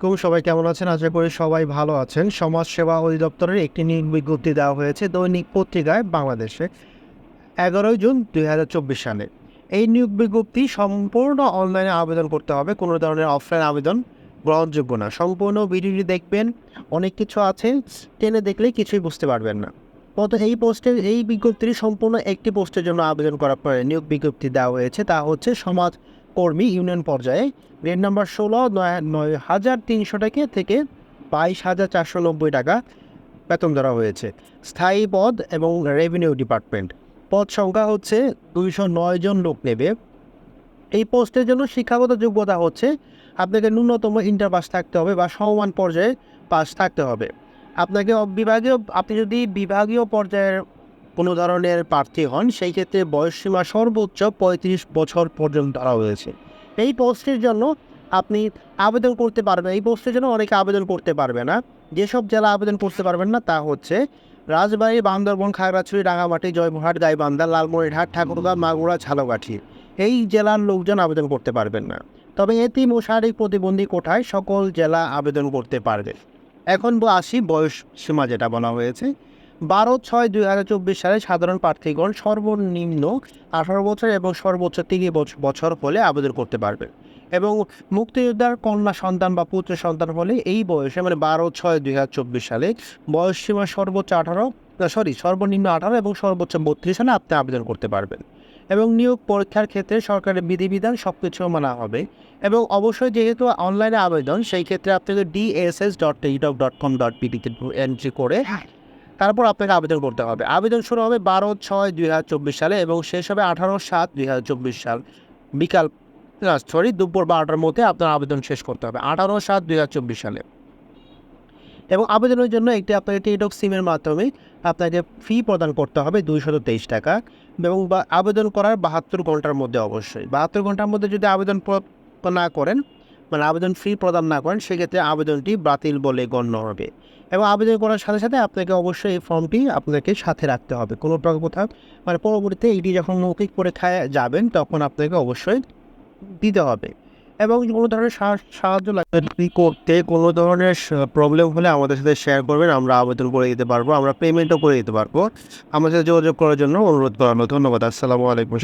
কুম সবাই কেমন আছেন? আশা করি সবাই ভালো আছেন। সমাজ সেবা অধিদপ্তরের একটি নিয়োগ বিজ্ঞপ্তি দেওয়া হয়েছে দৈনিক পত্রিকায় বাংলাদেশে, এগারোই জুন দুই হাজার চব্বিশ সালে। এই নিয়োগ বিজ্ঞপ্তি সম্পূর্ণ অনলাইনে আবেদন করতে হবে। কোনো ধরনের অফলাইন আবেদন গ্রহণযোগ্য না। সম্পূর্ণ ভিডিওটি দেখবেন, অনেক কিছু আছে, টেনে দেখলেই কিছুই বুঝতে পারবেন না। কত এই পোস্টের, এই বিজ্ঞপ্তিটি সম্পূর্ণ একটি পোস্টের জন্য আবেদন পরে নিয়োগ বিজ্ঞপ্তি দেওয়া হয়েছে। তা হচ্ছে সমাজ কর্মী ইউনিয়ন পর্যায়ে গ্রেড নাম্বার ষোলো, নয় হাজার তিনশো টাকা থেকে বাইশ হাজার চারশো নব্বই টাকা বেতন ধরা হয়েছে। স্থায়ী পদ এবং রেভিনিউ ডিপার্টমেন্ট পদ সংখ্যা হচ্ছে দুইশো নয় জন লোক নেবে। এই পোস্টের জন্য শিক্ষাগত যোগ্যতা হচ্ছে আপনাকে ন্যূনতম ইন্টার পাস থাকতে হবে বা সমমান পর্যায়ে পাস থাকতে হবে। আপনাকে বিভাগীয় আপনি যদি বিভাগীয় পর্যায়ের কোনো ধরনের প্রার্থী হন, সেই ক্ষেত্রে বয়সসীমা সর্বোচ্চ পঁয়ত্রিশ বছর পর্যন্ত ধরা হয়েছে এই পোস্টের জন্য আপনি আবেদন করতে পারবেন, এই পোস্টের জন্য অনেকে আবেদন করতে পারবে না। যেসব জেলা আবেদন করতে পারবেন না, তা হচ্ছে রাজবাড়ী, বান্দরবন, খাগড়াছড়ি, রাঙামাটি, জয়পুরহাট, গাইবান্ধা, লালমনিরহাট, ঠাকুরগাঁ, মাগুরা, ঝালকাঠি এই জেলার লোকজন আবেদন করতে পারবেন না। তবে এতিম ও প্রতিবন্ধী কোঠায় সকল জেলা আবেদন করতে পারবে। এখন আসি বয়স সীমা যেটা বলা হয়েছে। বারো ছয় দুই হাজার চব্বিশ সালে সাধারণ প্রার্থীগণ সর্বনিম্ন আঠারো বছর এবং সর্বোচ্চ বছ- বছর হলে আবেদন করতে পারবে। এবং মুক্তিযোদ্ধার কন্যা সন্তান বা পুত্র সন্তান হলে এই বয়সে মানে বারো ছয় দুই হাজার চব্বিশ সালে বয়স সীমা সর্বোচ্চ আঠারো সরি সর্বনিম্ন আঠারো এবং সর্বোচ্চ বত্রিশ সালে আপনি আবেদন করতে পারবেন। এবং নিয়োগ পরীক্ষার ক্ষেত্রে সরকারের বিধিবিধান সব কিছু মানা হবে। এবং অবশ্যই যেহেতু অনলাইনে আবেদন, সেই ক্ষেত্রে আপনাকে DSS dot Teletalk dot com dot পিটিতে entry করে তারপর আপনাকে আবেদন করতে হবে। আবেদন শুরু হবে বারো ছয় দুই হাজার চব্বিশ সালে এবং শেষ হবে আঠারো সাত দুই হাজার চব্বিশ সাল বিকাল সরি দুপুর বারোটার মধ্যে আপনার আবেদন শেষ করতে হবে, আঠারো সাত দুই হাজার চব্বিশ সালে। এবং আবেদনের জন্য একটি আপনাকে টেলিটক সিমের মাধ্যমে আপনাকে ফি প্রদান করতে হবে দুইশত তেইশ টাকা এবং আবেদন করার বাহাত্তর ঘণ্টার মধ্যে অবশ্যই। বাহাত্তর ঘণ্টার মধ্যে যদি আবেদন না করেন মানে আবেদন ফি প্রদান না করেন, সেক্ষেত্রে আবেদনটি বাতিল বলে গণ্য হবে। এবং আবেদন করার সাথে সাথে আপনাকে অবশ্যই এই ফর্মটি আপনাকে সাথে রাখতে হবে। কোনো প্রকার কোথাও মানে পরবর্তীতে এইটি যখন মৌখিক পরীক্ষায় যাবেন, তখন আপনাকে অবশ্যই দিতে হবে। এবং কোনো ধরনের সাহায্য লাগবে করতে কোনো ধরনের প্রবলেম হলে আমাদের সাথে শেয়ার করবেন, আমরা আবেদন করে দিতে পারব, আমরা পেমেন্টও করে দিতে পারব। আমাদের সাথে যোগাযোগ করার জন্য অনুরোধ করানো। ধন্যবাদ, আসসালামু আলাইকুম